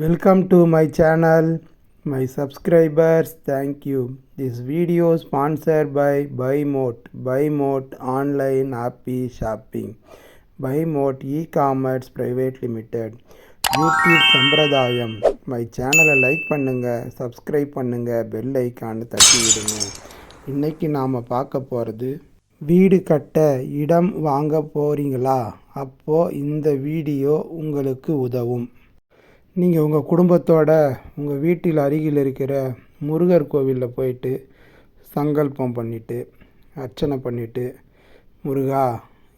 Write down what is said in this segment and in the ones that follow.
Welcome to my channel, my subscribers. Thank you. This video sponsored by BuyMote. BuyMote online happy shopping. BuyMote e-commerce private limited. YouTube சம்பிரதாயம் my சேனலை like பண்ணுங்கள் subscribe பண்ணுங்கள் bell ஐக்கான்னு தட்டி விடுங்க இன்றைக்கி நாம் பார்க்க போகிறது வீடு கட்ட இடம் வாங்க போகிறீங்களா அப்போது இந்த வீடியோ உங்களுக்கு உதவும் நீங்கள் உங்கள் குடும்பத்தோட உங்கள் வீட்டில் அருகில் இருக்கிற முருகர் கோவிலில் போயிட்டு சங்கல்பம் பண்ணிவிட்டு அர்ச்சனை பண்ணிவிட்டு முருகா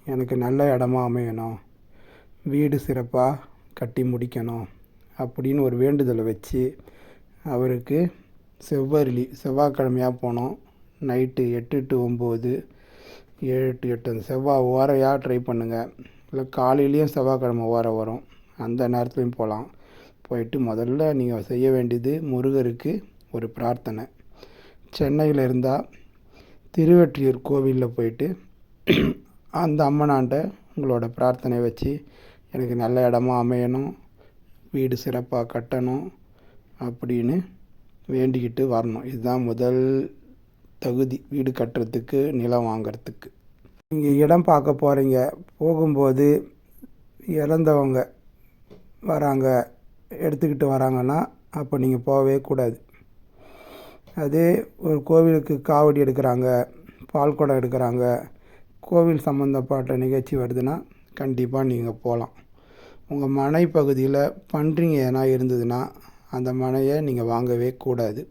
எனக்கு நல்ல இடமா அமையணும். வீடு சிறப்பாக கட்டி முடிக்கணும். அப்படின்னு ஒரு வேண்டுதலை வச்சு அவருக்கு செவ்வரளி செவ்வாய்க்கிழமையாக போனோம். நைட்டு எட்டு டு ஒம்பது ஏழு டு எட்டு அந்த செவ்வாய் ஓரையாக ட்ரை பண்ணுங்கள் இல்லை காலையிலையும் செவ்வாய்க்கிழமை ஓர வரும். அந்த நேரத்துலையும் போகலாம் போயிட்டு முதல்ல நீங்கள் செய்ய வேண்டியது முருகருக்கு ஒரு பிரார்த்தனை. சென்னையில் இருந்தால் திருவெற்றியூர் கோவிலில் போயிட்டு அந்த அம்மனாண்ட உங்களோட பிரார்த்தனை வச்சு எனக்கு நல்ல இடமா அமையணும் வீடு சிறப்பாக கட்டணும் அப்படின்னு வேண்டிக்கிட்டு வரணும். இதுதான் முதல் தகுதி வீடு கட்டுறதுக்கு நிலம் வாங்கிறதுக்கு. நீங்கள் இடம் பார்க்க போகிறீங்க போகும்போது இறந்தவங்க வராங்க. எடுத்துக்கிட்டு வராங்கன்னா அப்போ நீங்கள் போகவே கூடாது. அதே ஒரு கோவிலுக்கு காவடி எடுக்கிறாங்க பால் குடம் எடுக்கிறாங்க கோவில் சம்மந்தப்பட்ட நிகழ்ச்சி வருதுன்னா கண்டிப்பாக நீங்கள் போகலாம். உங்கள் மனை பகுதியில் பன்றிங்க எதனா இருந்ததுன்னா அந்த மனையை நீங்கள் வாங்கவே கூடாது.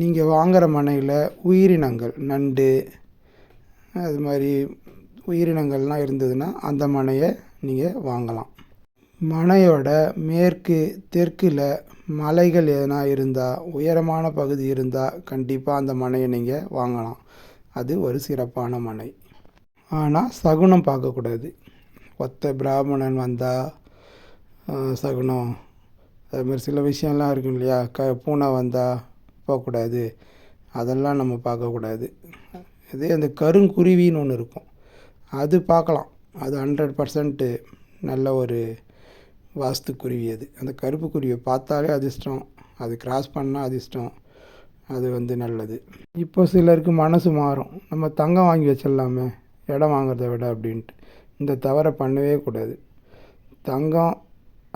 நீங்கள் வாங்குகிற மனையில் உயிரினங்கள் நண்டு அது மாதிரி உயிரினங்கள்லாம் இருந்ததுன்னா அந்த மனையை நீங்கள் வாங்கலாம். மனையோட மேற்கு தெற்கில் மலைகள் எதனா இருந்தால் உயரமான பகுதி இருந்தால் கண்டிப்பாக அந்த மனையை நீங்கள் வாங்கலாம். அது ஒரு சிறப்பான மனை. ஆனால் சகுனம் பார்க்கக்கூடாது. ஒத்த பிராமணன் வந்தால் சகுனம். அதுமாதிரி சில விஷயம்லாம் இருக்கும் இல்லையா? க பூனை வந்தால் போகக்கூடாது. அதெல்லாம் நம்ம பார்க்கக்கூடாது. இதே அந்த கருங்குருவின்னு ஒன்று இருக்கும். அது பார்க்கலாம். அது ஹண்ட்ரட் பர்சன்ட்டு நல்ல ஒரு வாஸ்துக்குருவி அது அந்த கருப்பு குருவியை பார்த்தாலே அதிர்ஷ்டம் அது கிராஸ் பண்ணால் அதிர்ஷ்டம் அது வந்து நல்லது. இப்போ சிலருக்கு மனசு மாறும். நம்ம தங்கம் வாங்கி வச்சிடலாமே இடம் வாங்குறத விட அப்படின்ட்டு. இந்த தவறை பண்ணவே கூடாது. தங்கம்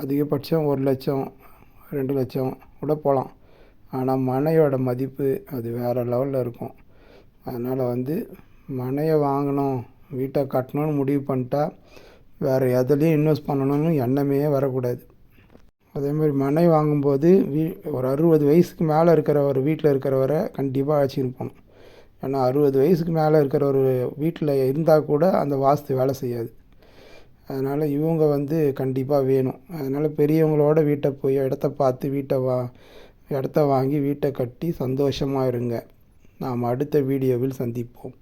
அதிகபட்சம் ஒரு லட்சம் ரெண்டு லட்சம் கூட போகலாம். ஆனால் மனையோட மதிப்பு அது வேறு லெவலில் இருக்கும். அதனால் வந்து மனையை வாங்கணும் வீட்டை கட்டணும்னு முடிவு பண்ணிட்டா வேறு எதுலேயும் இன்வெஸ்ட் பண்ணணும்னு எண்ணமே வரக்கூடாது. அதே மாதிரி மனை வாங்கும்போது வீ ஒரு அறுபது வயசுக்கு மேலே இருக்கிற ஒரு வீட்டில் இருக்கிறவரை கண்டிப்பாக அழைச்சின்னு போகணும். ஏன்னா அறுபது வயசுக்கு மேலே இருக்கிற ஒரு வீட்டில் இருந்தால் கூட அந்த வாஸ்து வேலை செய்யாது. அதனால் இவங்க வந்து கண்டிப்பாக வேணும். அதனால் பெரியவங்களோட வீட்டை போய் இடத்த பார்த்து வீட்டை வா இடத்த வாங்கி வீட்டை கட்டி சந்தோஷமாக இருங்க. நாம் அடுத்த வீடியோவில் சந்திப்போம்.